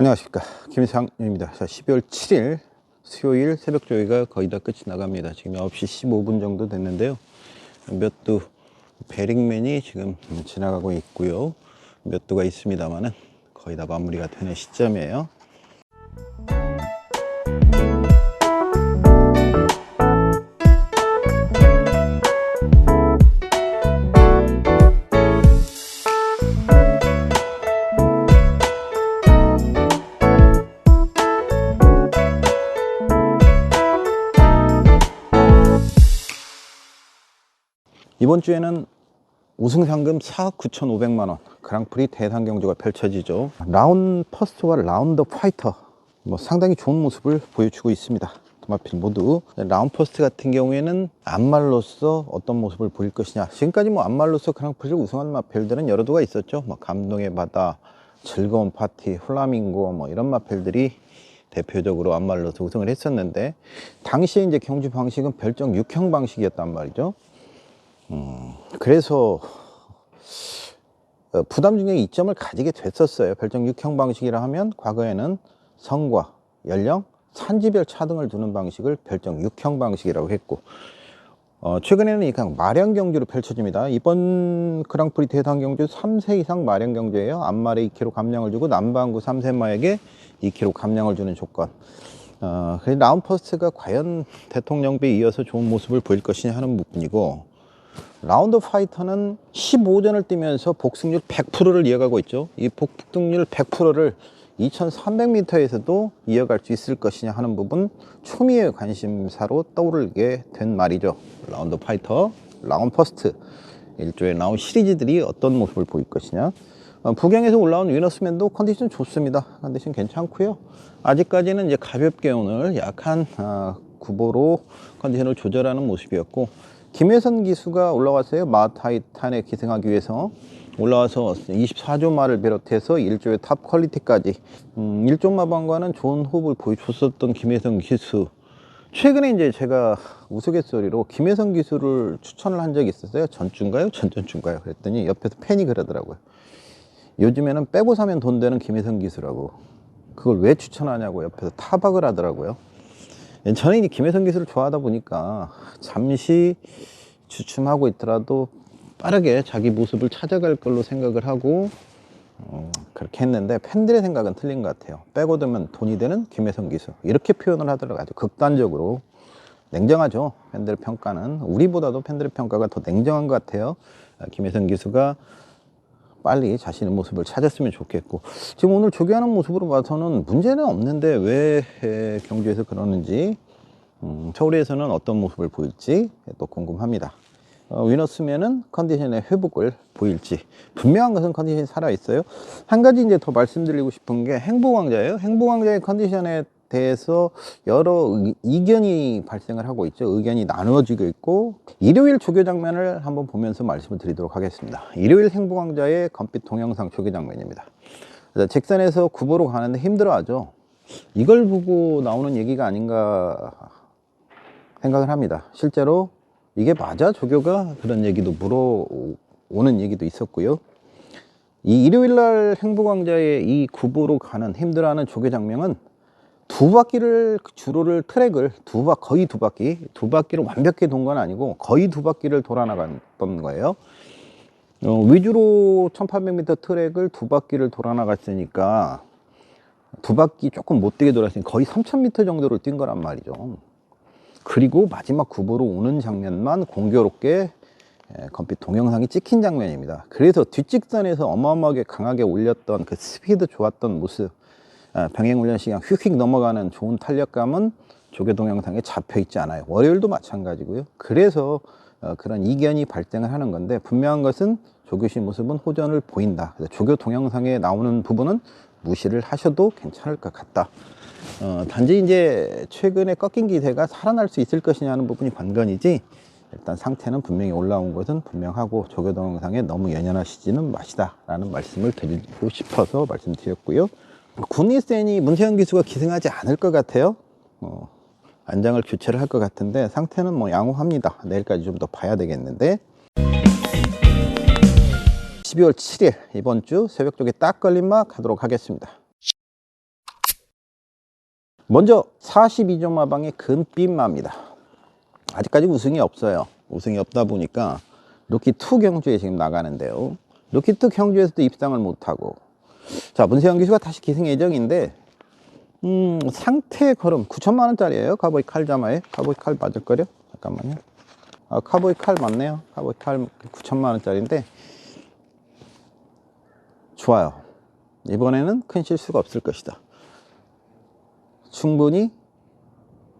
안녕하십니까. 김상입니다. 자 12월 7일 수요일 새벽 조회가 거의 다 끝이 나갑니다. 지금 9시 15분 정도 됐는데요. 몇 두 베링맨이 지금 지나가고 있고요. 몇 두가 있습니다만은 거의 다 마무리가 되는 시점이에요 이번 주에는 우승 상금 4억 9,500만 원 그랑프리 대상 경주가 펼쳐지죠. 라운 퍼스트와 라운드 파이터 뭐 상당히 좋은 모습을 보여주고 있습니다. 도마필 모두 라운 퍼스트 같은 경우에는 안말로서 어떤 모습을 보일 것이냐. 지금까지 뭐 안말로서 그랑프리를 우승한 마펠들은 여러 도가 있었죠. 뭐 감동의 바다, 즐거운 파티, 플라밍고 뭐 이런 마펠들이 대표적으로 안말로서 우승을 했었는데 당시에 이제 경주 방식은 별정 6형 방식이었단 말이죠. 그래서 어, 부담 중에 이점을 가지게 됐었어요. 별정 6형 방식이라 하면 과거에는 성과, 연령, 산지별 차등을 두는 방식을 별정 6형 방식이라고 했고 어, 최근에는 이 그냥 마련 경주로 펼쳐집니다. 이번 그랑프리 대상 경주 3세 이상 마련 경주예요. 앞말에 2kg 감량을 주고 남방구 3세 마에게 2kg 감량을 주는 조건. 어, 그래서 라운퍼스트가 과연 대통령배에 이어서 좋은 모습을 보일 것이냐 하는 부분이고 라운드 파이터는 15전을 뛰면서 복승률 100%를 이어가고 있죠. 이 복승률 100%를 2300m에서도 이어갈 수 있을 것이냐 하는 부분 초미의 관심사로 떠오르게 된 말이죠. 라운드 파이터, 라운드 퍼스트 일조의 라운 시리즈들이 어떤 모습을 보일 것이냐. 어, 부경에서 올라온 위너스맨도 컨디션 좋습니다. 컨디션 괜찮고요. 아직까지는 이제 가볍게 오늘 약한 아, 구보로 컨디션을 조절하는 모습이었고 김혜선 기수가 올라왔어요. 마타이탄에 기승하기 위해서 올라와서 24조 마를 비롯해서 1조의 탑 퀄리티까지 음, 1조 마방과는 좋은 호흡을 보여줬었던 김혜선 기수 최근에 이제 제가 우스갯소리로 김혜선 기수를 추천을 한 적이 있었어요. 전주인가요? 전전주인가요? 그랬더니 옆에서 팬이 그러더라고요. 요즘에는 빼고 사면 돈 되는 김혜선 기수라고 그걸 왜 추천하냐고 옆에서 타박을 하더라고요. 저는 이제 김혜선 기술을 좋아하다 보니까 잠시 주춤하고 있더라도 빠르게 자기 모습을 찾아갈 걸로 생각을 하고 어, 그렇게 했는데 팬들의 생각은 틀린 것 같아요. 빼고 두면 돈이 되는 김혜선 기술 이렇게 표현을 하더라고요. 아주 극단적으로 냉정하죠. 팬들 평가는 우리보다도 팬들의 평가가 더 냉정한 것 같아요. 아, 김혜선 기수가 빨리 자신의 모습을 찾았으면 좋겠고 지금 오늘 조교하는 모습으로 봐서는 문제는 없는데 왜 에, 경주에서 그러는지 음, 서울에서는 어떤 모습을 보일지 또 궁금합니다. 어, 위너스면은 컨디션의 회복을 보일지 분명한 것은 컨디션이 살아 있어요. 한 가지 이제 더 말씀드리고 싶은 게 행복왕자예요. 행복왕자의 컨디션에 대해서 여러 의- 이견이 발생을 하고 있죠. 의견이 나누어지고 있고 일요일 조교 장면을 한번 보면서 말씀을 드리도록 하겠습니다. 일요일 행복왕자의 검빛 동영상 조교 장면입니다. 잭선에서 구보로 가는데 힘들어하죠. 이걸 보고 나오는 얘기가 아닌가 생각을 합니다. 실제로 이게 맞아? 조교가 그런 얘기도 물어오는 얘기도 있었고요. 이 일요일 날 행복왕자의 이 구보로 가는 힘들어하는 조교 장면은 두 바퀴를 주로를 트랙을 두 바, 거의 두 바퀴 두 바퀴를 완벽히 돈 건 아니고 거의 두 바퀴를 돌아 나갔던 거예요. 어, 위주로 1800m 트랙을 두 바퀴를 돌아 나갔으니까 두 바퀴 조금 못 뛰게 돌았으니 거의 3000m 정도를 뛴 거란 말이죠. 그리고 마지막 구보로 오는 장면만 공교롭게 예, 검빛 동영상이 찍힌 장면입니다. 그래서 뒷직선에서 어마어마하게 강하게 올렸던 그 스피드 좋았던 모습, 아, 병행훈련 시간 휙휙 넘어가는 좋은 탄력감은 조교 동영상에 잡혀 있지 않아요. 월요일도 마찬가지고요. 그래서 어, 그런 이견이 발생을 하는 건데 분명한 것은 조교시 모습은 호전을 보인다. 그래서 조교 동영상에 나오는 부분은 무시를 하셔도 괜찮을 것 같다. 어, 단지 이제 최근에 꺾인 기세가 살아날 수 있을 것이냐는 부분이 관건이지 일단 상태는 분명히 올라온 것은 분명하고 조교 동영상에 너무 연연하시지는 마시다 라는 말씀을 드리고 싶어서 말씀드렸고요 군리센이 문세영 기수가 기승하지 않을 것 같아요 어, 안장을 교체를 할 것 같은데 상태는 뭐 양호합니다 내일까지 좀 더 봐야 되겠는데 12월 7일 이번 주 새벽 쪽에 딱 걸린 막 하도록 하겠습니다 먼저 42점 마방의 금빛마입니다. 아직까지 우승이 없어요. 우승이 없다 보니까 루키2 경주에 지금 나가는데요. 루키2 경주에서도 입상을 못하고 자 문세영 기수가 다시 기승 예정인데 음, 상태 걸음 9천만 원짜리예요. 카보이 칼 자마에 카보이 칼 맞을거려? 잠깐만요. 아, 카보이 칼 맞네요. 카보이 칼 9천만 원짜리인데 좋아요. 이번에는 큰 실수가 없을 것이다. 충분히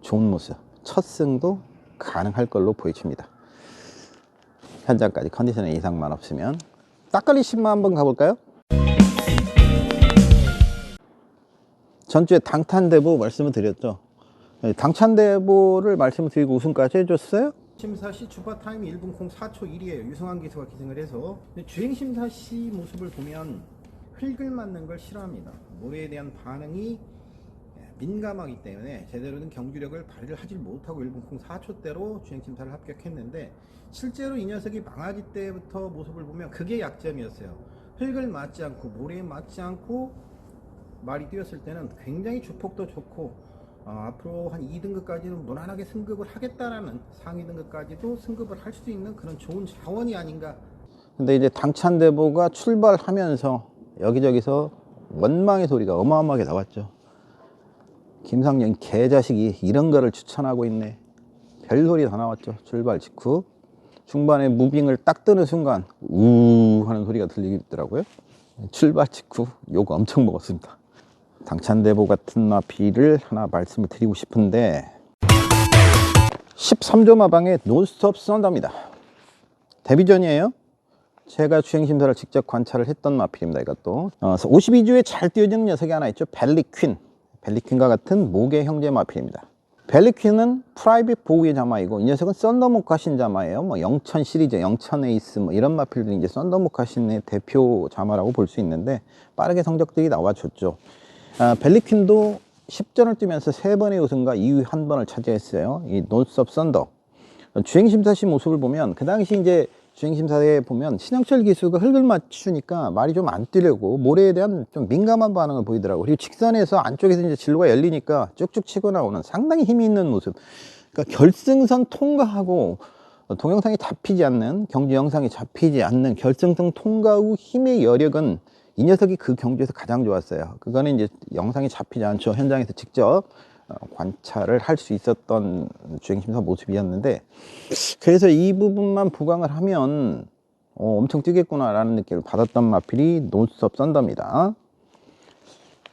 좋은 모습, 첫 승도 가능할 걸로 보여집니다. 현장까지 컨디션에 이상만 없으면 딱걸리 10만 한번 가볼까요? 전주에 당탄대보 말씀을 드렸죠. 네, 당찬대보를 말씀을 드리고 우승까지 해줬어요. 심사 시 주파 타임 1분 04초 1이에요. 유승환 기수가 기승을 해서 주행 심사 시 모습을 보면 흙을 맞는 걸 싫어합니다. 모래에 대한 반응이 민감하기 때문에 제대로 된 경주력을 발휘를 하지 못하고 1분 04초대로 주행 심사를 합격했는데 실제로 이 녀석이 망아지 때부터 모습을 보면 그게 약점이었어요. 흙을 맞지 않고 모래에 맞지 않고 말이 뛰었을 때는 굉장히 주폭도 좋고 어, 앞으로 한 2등급까지는 무난하게 승급을 하겠다라는 상위 등급까지도 승급을 할 수 있는 그런 좋은 자원이 아닌가. 근데 이제 당찬대보가 출발하면서 여기저기서 원망의 소리가 어마어마하게 나왔죠. 김상영 개자식이 이런 거를 추천하고 있네. 별소리 다 나왔죠. 출발 직후. 중반에 무빙을 딱 뜨는 순간 우 하는 소리가 들리더라고요. 출발 직후 욕 엄청 먹었습니다. 당찬대보 같은 마피를 하나 말씀을 드리고 싶은데 13조 마방의 논스톱 썬더입니다. 데뷔 전이에요. 제가 주행심사를 직접 관찰을 했던 마필입니다. 이것도 어, 52주에 잘 뛰어지는 녀석이 하나 있죠. 벨리퀸 벨리퀸과 같은 모계 형제 마필입니다. 벨리퀸은 프라이빗 보우의 자마이고 이 녀석은 썬더모카신 자마예요. 뭐 영천 시리즈, 영천 에이스 뭐 이런 마필들이 이제 썬더모카신의 대표 자마라고 볼 수 있는데 빠르게 성적들이 나와줬죠. 아, 벨리퀸도 10전을 뛰면서 3번의 우승과 2위 한 번을 차지했어요. 이 논스톱 썬더. 주행심사 시 모습을 보면 그 당시 이제 주행심사에 보면 신영철 기수가 흙을 맞추니까 말이 좀 안 뛰려고 모래에 대한 좀 민감한 반응을 보이더라고요. 그리고 직선에서 안쪽에서 이제 진로가 열리니까 쭉쭉 치고 나오는 상당히 힘이 있는 모습. 그러니까 결승선 통과하고 동영상이 잡히지 않는 경주 영상이 잡히지 않는 결승선 통과 후 힘의 여력은 이 녀석이 그 경주에서 가장 좋았어요. 그거는 이제 영상이 잡히지 않죠. 현장에서 직접 어, 관찰을 할 수 있었던 주행심사 모습이었는데 그래서 이 부분만 부강을 하면 어, 엄청 뛰겠구나라는 느낌을 받았던 마필이 논스톱 썬더입니다.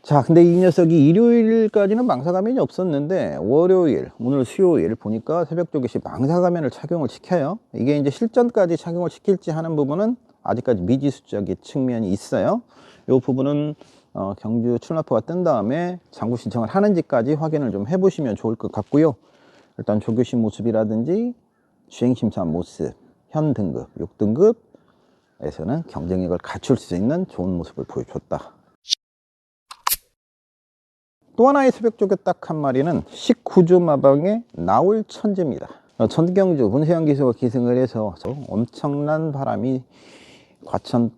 자, 근데 이 녀석이 일요일까지는 망사 가면이 없었는데 월요일, 오늘 수요일 보니까 새벽 조개시 망사 가면을 착용을 시켜요. 이게 이제 실전까지 착용을 시킬지 하는 부분은 아직까지 미지수적인 측면이 있어요. 이 부분은 어, 경주 출납표가 뜬 다음에 장부 신청을 하는지까지 확인을 좀 해보시면 좋을 것 같고요. 일단 조교시 모습이라든지 주행심사 모습, 현 등급, 6등급에서는 경쟁력을 갖출 수 있는 좋은 모습을 보여줬다. 또 하나의 새벽 조교 딱한 마리는 19조 마방의 나올 천재입니다. 어, 전경주 문세영 기수가 기승을 해서 엄청난 바람이 과천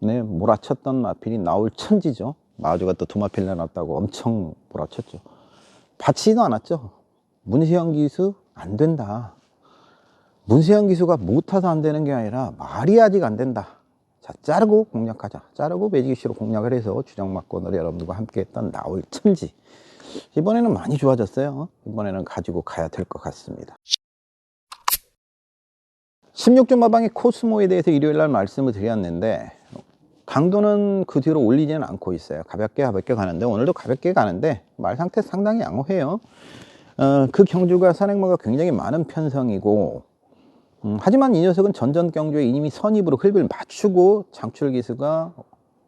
네, 몰아쳤던 마필이 나올 천지죠. 마주가 또 두 마필 내놨다고 엄청 몰아쳤죠. 받지도 않았죠. 문세영 기수 안 된다. 문세영 기수가 못 타서 안 되는 게 아니라 말이 아직 안 된다. 자, 자르고 공략하자. 자르고 매직시로 공략을 해서 주장 맞고늘 여러분들과 함께 했던 나올 천지. 이번에는 많이 좋아졌어요. 이번에는 가지고 가야 될 것 같습니다. 16점 마방의 코스모에 대해서 일요일 날 말씀을 드렸는데 강도는 그 뒤로 올리지는 않고 있어요. 가볍게 가볍게 가는데 오늘도 가볍게 가는데 말 상태 상당히 양호해요. 어, 그 경주가 산행마가 굉장히 많은 편성이고 음, 하지만 이 녀석은 전전 경주에 이미 선입으로 흡을 맞추고 장출 기수가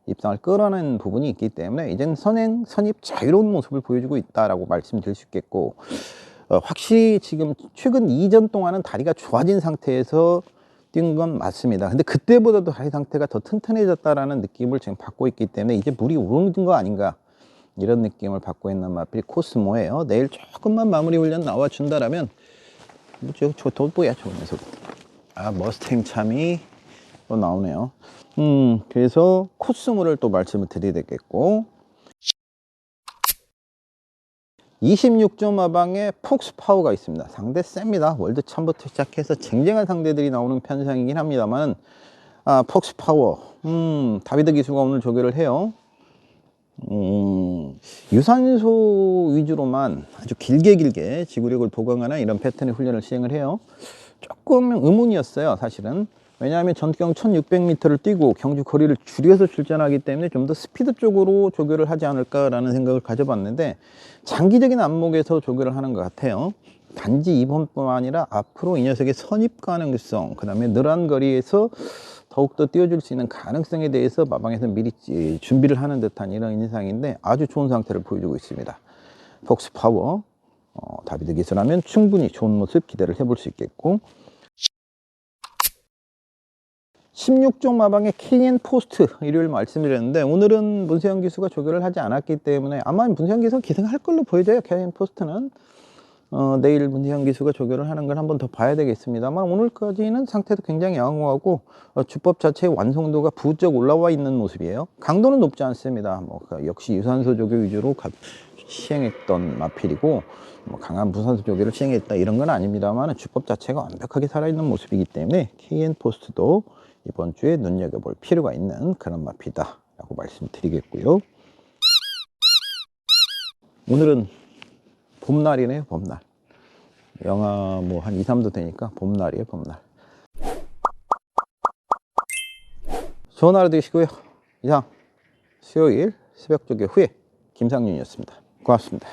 입상을 끌어낸 부분이 있기 때문에 이젠 선행 선입 자유로운 모습을 보여주고 있다라고 말씀드릴 수 있겠고 어, 확실히 지금 최근 2전 동안은 다리가 좋아진 상태에서 뛴 건 맞습니다. 근데 그때보다도 다리 상태가 더 튼튼해졌다라는 느낌을 지금 받고 있기 때문에 이제 물이 오른 거 아닌가 이런 느낌을 받고 있는 마필 코스모예요. 내일 조금만 마무리 훈련 나와 준다라면 저, 저, 저 뭐야 저 녀석. 아 머스탱 참이 또 나오네요. 음 그래서 코스모를 또 말씀을 드려야 되겠고 26점 마방에 폭스 파워가 있습니다. 상대 셉니다. 월드 참부터 시작해서 쟁쟁한 상대들이 나오는 편상이긴 합니다만, 아, 폭스 파워. 음, 다비드 기수가 오늘 조교를 해요. 음, 유산소 위주로만 아주 길게 길게 지구력을 보강하는 이런 패턴의 훈련을 시행을 해요. 조금 의문이었어요, 사실은. 왜냐하면 전경 1600m를 뛰고 경주 거리를 줄여서 출전하기 때문에 좀 더 스피드 쪽으로 조교를 하지 않을까라는 생각을 가져봤는데 장기적인 안목에서 조교를 하는 것 같아요. 단지 이번뿐만 아니라 앞으로 이 녀석의 선입 가능성, 그 다음에 늘한 거리에서 더욱더 뛰어줄 수 있는 가능성에 대해서 마방에서 미리 찌- 준비를 하는 듯한 이런 인상인데 아주 좋은 상태를 보여주고 있습니다. 폭스 파워, 어, 다비드 기술하면 충분히 좋은 모습 기대를 해볼 수 있겠고 16종 마방의 KN 포스트 일요일 말씀드렸는데 오늘은 문세영 기수가 조교를 하지 않았기 때문에 아마 문세영 기수가 기승할 걸로 보여져요. KN 포스트는 어, 내일 문세영 기수가 조교를 하는 걸 한번 더 봐야 되겠습니다만 오늘까지는 상태도 굉장히 양호하고 어, 주법 자체의 완성도가 부쩍 올라와 있는 모습이에요. 강도는 높지 않습니다. 뭐그 역시 유산소 조교 위주로 가- 시행했던 마필이고 뭐 강한 무산소 조교를 시행했다 이런 건 아닙니다만 주법 자체가 완벽하게 살아있는 모습이기 때문에 KN 포스트도 이번 주에 눈여겨볼 필요가 있는 그런 마피다 라고 말씀드리겠고요. 오늘은 봄날이네요, 봄날. 영하 뭐 한 2, 3도 되니까 봄날이에요, 봄날. 좋은 하루 되시고요. 이상 수요일 새벽 조교 후에 김상윤이었습니다. 고맙습니다.